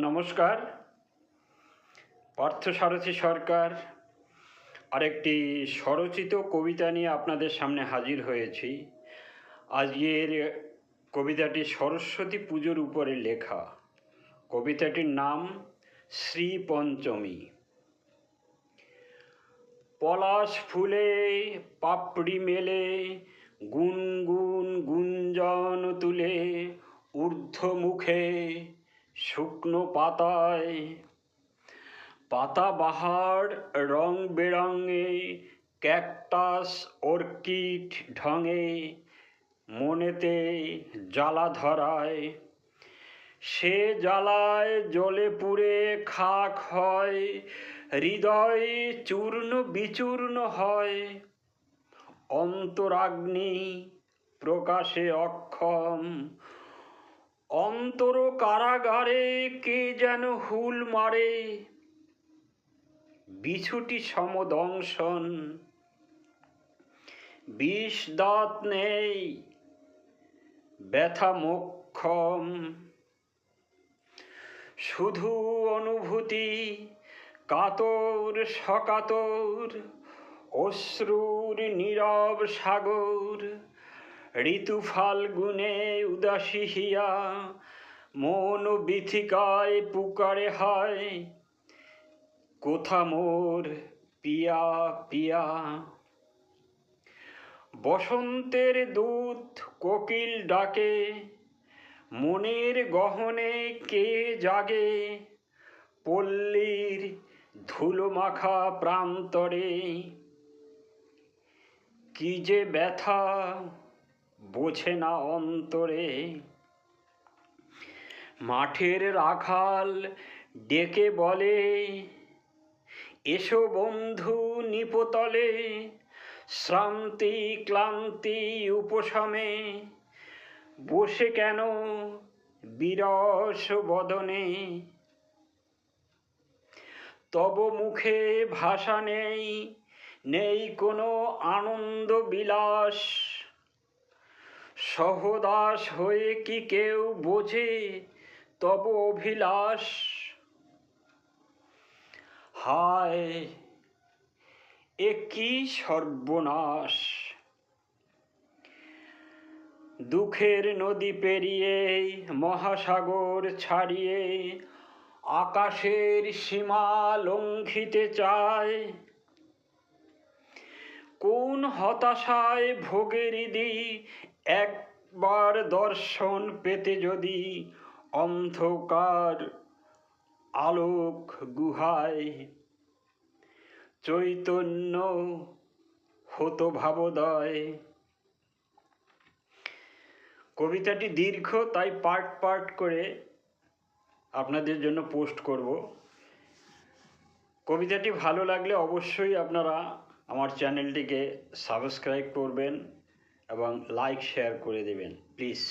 নমস্কার। পার্থসারথী সরকার আরেকটি স্বরচিত কবিতা নিয়ে আপনাদের সামনে হাজির হয়েছি। আজকের কবিতাটি সরস্বতী পুজোর উপরে লেখা। কবিতাটির নাম শ্রী পঞ্চমী। পলাশ ফুলে, পাপড়ি মেলে, গুনগুন গুঞ্জন তুলে ঊর্ধ্ব মুখে শুকনো পাতায়। পাতাবাহার রং বেরঙে, ক্যাকটাস অর্কিড ঢঙে, মনেতে জ্বালা ধরায়। সে জ্বালায় জ্বলে পুড়ে খাক হয়, হৃদয় চূর্ণ বিচূর্ণ হয়। অন্তরাগ্নি প্রকাশে অক্ষম অন্তর কারাগারে কে যেন হুল মারে? বিছুটি সমদংশন। বিষ দাঁত নেই, ব্যথা মোক্ষম। শুধু অনুভূতি, কাতর সকাতর, অশ্রুর নীরব সাগর। ঋতু ফাল্গুনে উদাসী হিয়া, মন বিথিকায় পুকারে হয়। কোথা মোর পিয়া পিয়া? বসন্তের দূত কোকিল ডাকে, মনের গহনে কে জাগে? পল্লীর ধুলো মাখা প্রান্তরে কি যে ব্যথা বোঝে না অন্তরে। মাঠের রাখাল ডেকে বলে, এসো বন্ধু নিপতলে, শ্রান্তি ক্লান্তি উপশমে। বসে কেন বিরস বদনে? তব মুখে ভাষা নেই নেই কোনো আনন্দ বিলাস। সহদাস হয়ে কি কেউ বোঝে? তব অভিলাষ। হায়, এ কি সর্বনাশ? দুঃখের নদী পেরিয়ে, মহাসাগর ছাড়িয়ে, আকাশের সীমা লঙ্ঘিতে চায়। কোন হতাশায় ভোগের দি একবার দর্শন পেতে যদি অন্ধকার আলোক গুহায় চৈতন্য হতো ভাবোদয় কবিতাটি দীর্ঘ, তাই পার্ট পার্ট করে আপনাদের জন্য পোস্ট করব। কবিতাটি ভালো লাগলে অবশ্যই আপনারা আমার চ্যানেলটিকে সাবস্ক্রাইব করবেন। এবং লাইক শেয়ার করে দেবেন প্লিজ